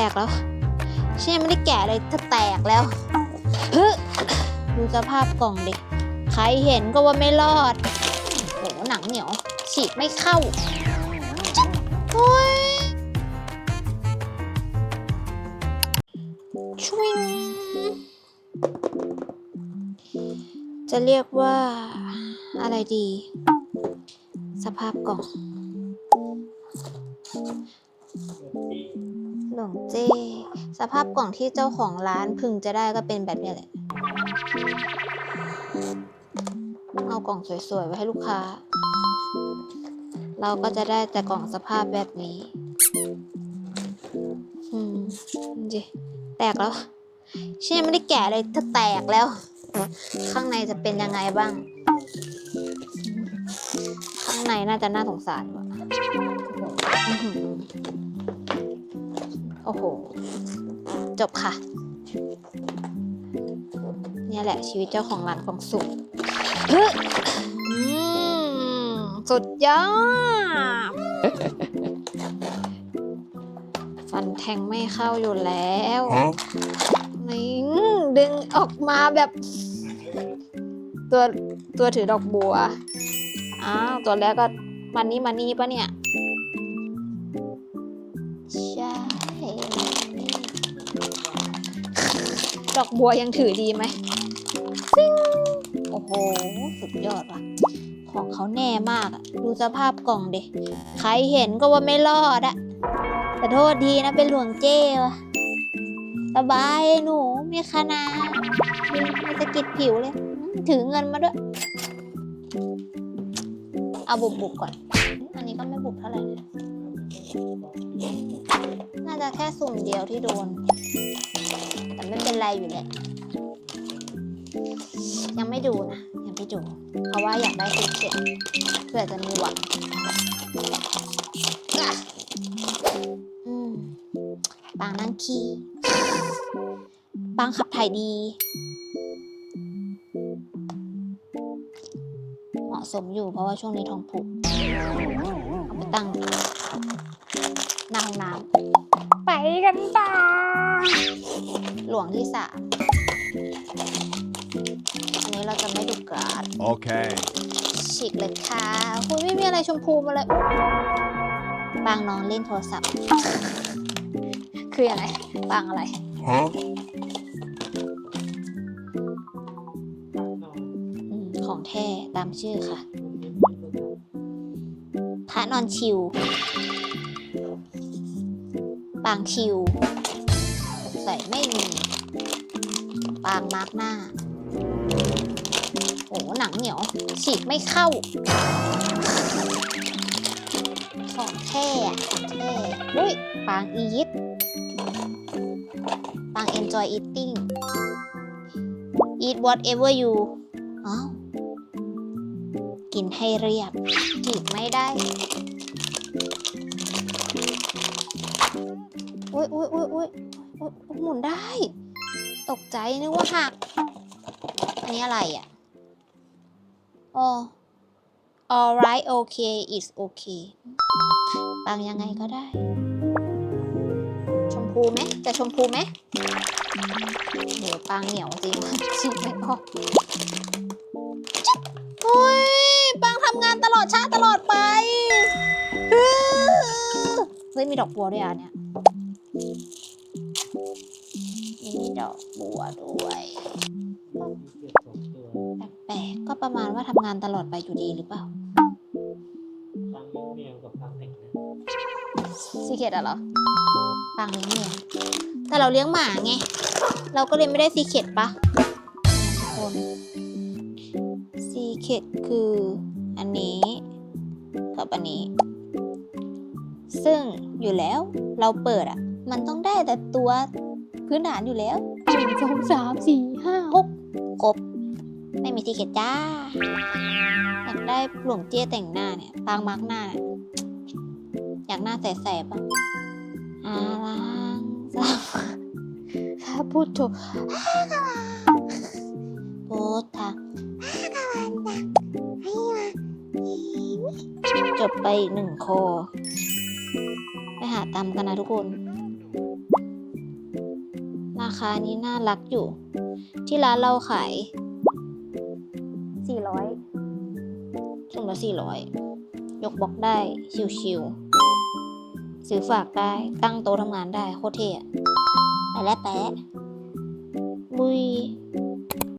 แตกแล้วฉันยังไม่ได้แกะเลยถ้าแตกแล้วเฮ้ดูสภาพกล่องดิ ใครเห็นก็ว่าไม่รอดโหหนังเหนียว ฉีกไม่เข้าโอ้ยช่วยจะเรียกว่าอะไรดี สภาพกล่อง หลวงเจ สภาพกล่องที่เจ้าของร้านพึงจะได้ก็เป็นแบบนี้แหละ เอากล่องสวยๆ ไว้ให้ลูกค้า เราก็จะได้แต่กล่องสภาพแบบนี้ อืมดิแตกแล้ว ฉันยังไม่ได้แกะเลยถ้าแตกแล้ว ข้างในจะเป็นยังไงบ้าง ข้างในน่าจะน่าสงสารกว่า โอ้โห จบค่ะ เนี่ยแหละชีวิตเจ้าของร้านของสุขฮึอืมสุดยอดฟันแทงไม่เข้าอยู่แล้ว Huh? นี่ดึงออกมาแบบ ตัวตัวถือดอกบัว อ้าว ตัวแรกก็มันนี่มันนี่ปะเนี่ย ดอกบัวยังถือดีไหมซิงโอ้โห สุดยอดว่ะ ของเขาแน่มากอะดูสภาพกล่องเดิใครเห็นก็ว่าไม่รอดอะแต่โทษทีนะเป็นหลวงเจ้วะสบายหนูมีคณาดไม่สะกิดผิวเลย ถือเงินมาด้วย เอาบุบบุบก่อน อันนี้ก็ไม่บุบเท่าไหร่ น่าจะแค่สุ่มเดียวที่โดน แต่ไม่เป็นไรอยู่แหละ ยังไม่ดูนะ ยังไม่ดู เพราะว่าอยากได้ซีเค็ดเพื่อจะมีหวังอืมปางนั่งขี้ปางขับถ่ายดี เหมาะสมอยู่เพราะว่าช่วงนี้ท้องผูกเอาไปตั้ง กันต่อหลวงที่สามอันนี้เราจะไม่ดูกราด Okay. ฉีกเลยค่ะคุณไม่มีอะไรชมพูมาเลย บางน้องเล่นโทรศัพท์ คืออะไร บางอะไร Huh? อืมของแท้ตามชื่อค่ะ พระนอนชิว ปางชิว ใส่ไม่มี ปางมาร์กหน้า โอ้หนังเหนียว ฉีกไม่เข้า ของแท้ของแท้อุ้ย ปางอีทปาง enjoy eating eat whatever you อ้าวกินให้เรียบจีบไม่ได้ โอ้ยอุ้ยอุ้ยอุ้ยอุ๊ยหมุนได้ ตกใจนึกว่าหัก อันนี้อะไรอะอ๋อ alright okay is okay บางยังไงก็ได้ ชมพูไหมจะชมพูไหมเดี๋ยวปางเหนียวจริงชิมไม่ออกโอ้ยปางทำงานตลอดชาตลอดไป เฮ้ยมีดอกบัวด้วยอะเนี่ย มีดอกบัวด้วยแปลกๆก็ประมาณว่าทำงานตลอดไปอยู่ดีหรือเปล่าฟังยุ่งเมียวกับฟังเด็กนะซีเคดอะเหรอปังเลี้ยงเมียแต่เราเลี้ยงหมาไง เราก็เลยไม่ได้ซีเคดปะทุกคนซีเคดคืออันนี้กับอันนี้ ซึ่งอยู่แล้วเราเปิดอะ มันต้องได้แต่ตัวพื้นฐานอยู่แล้วหนึ่งสองสามสี่ห้าหกครบไม่มีซีเคดจ้า อยากได้หลวงเจี้ยแต่งหน้าเนี่ยปางมาร์กหน้าเนี่ยอยากหน้าแสบๆอะอาลังสามข้าพูดถูกพุทธะจบไปอีกหนึ่งโคไปหาตำกันนะทุกคน ราคานี้น่ารักอยู่ ที่ร้านเราขาย 400สุ่มละ400 ยกบล็อกได้ ชิวๆซื้อฝากได้ตั้งโต๊ะทำงานได้ โคตรเท่ไปแล้วแปะบุย